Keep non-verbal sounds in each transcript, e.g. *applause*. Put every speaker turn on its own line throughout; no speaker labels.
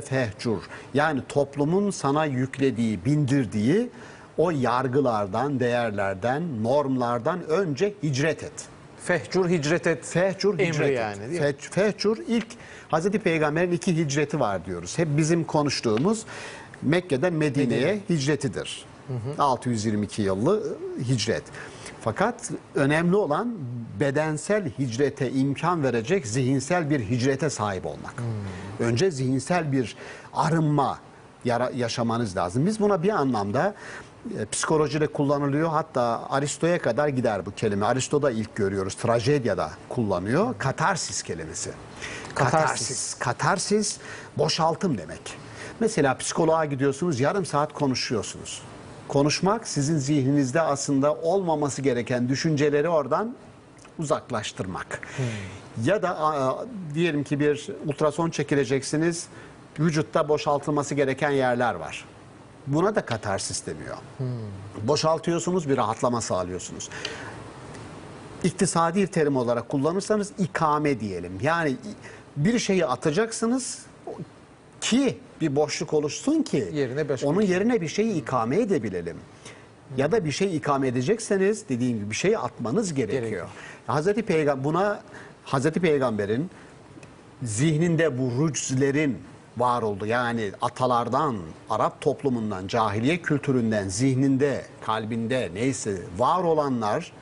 fehcur yani toplumun sana yüklediği, bindirdiği o yargılardan, değerlerden, normlardan önce hicret et.
Fehcur hicret et.
Fehcur
Emri
hicret et.
yani, değil mi?
Feh- Fehcur ilk Hazreti Peygamber'in iki hicreti var diyoruz. Hep bizim konuştuğumuz Mekke'den Medine'ye hicretidir. 622 yıllı hicret. Fakat önemli olan bedensel hicrete imkan verecek zihinsel bir hicrete sahip olmak. Önce zihinsel bir arınma yaşamanız lazım. Biz buna bir anlamda e, psikolojide kullanılıyor. Hatta Aristo'ya kadar gider bu kelime. Aristo'da ilk görüyoruz. Trajedyada kullanıyor. Katarsis kelimesi.
Katarsis.
Katarsis. Katarsis boşaltım demek. Mesela psikoloğa gidiyorsunuz yarım saat konuşuyorsunuz. Konuşmak sizin zihninizde aslında olmaması gereken düşünceleri oradan uzaklaştırmak. Ya da a, diyelim ki bir ultrason çekileceksiniz. Vücutta boşaltılması gereken yerler var. Buna da katarsis deniyor. Boşaltıyorsunuz bir rahatlama sağlıyorsunuz. İktisadi terim olarak kullanırsanız ikame diyelim. Yani bir şeyi atacaksınız ki bir boşluk oluşsun ki
Yerine
onun
şey.
yerine bir şeyi ikame edebilelim. Ya da bir şey ikame edecekseniz dediğim gibi bir şey atmanız gerekiyor.
Gerekiyor.
Hazreti Peygamber buna Hazreti Peygamber'in zihninde bu rüczlerin var oldu. Yani atalardan, Arap toplumundan, cahiliye kültüründen, zihninde, kalbinde neyse var olanlar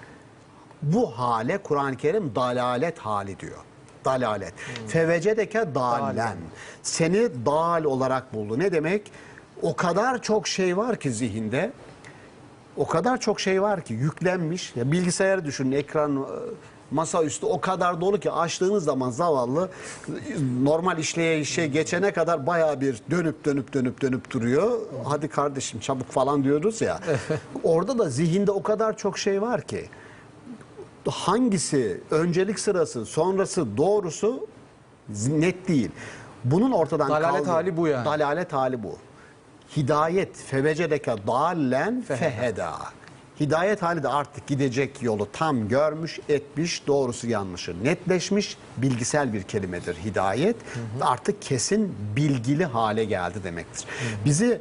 bu hale Kur'an-ı Kerim dalalet hali diyor. Dalalet. Fevecedeke dalen. Seni dal olarak buldu. Ne demek? O kadar çok şey var ki zihinde. O kadar çok şey var ki yüklenmiş. Ya bilgisayarı düşünün ekran e, masaüstü o kadar dolu ki açtığınız zaman zavallı normal işleye işe geçene kadar baya bir dönüp dönüp dönüp dönüp duruyor. Hadi kardeşim çabuk falan diyoruz ya. *laughs* Orada da zihinde o kadar çok şey var ki hangisi öncelik sırası sonrası doğrusu net değil. Bunun ortadan
Dalalet
kaldı-
hali bu yani.
Dalalet hali bu. Hidayet fevecedeke dallen feheda. Hidayet hali de artık gidecek yolu tam görmüş, etmiş, doğrusu yanlışı netleşmiş, bilgisel bir kelimedir hidayet. Artık kesin bilgili hale geldi demektir. Bizi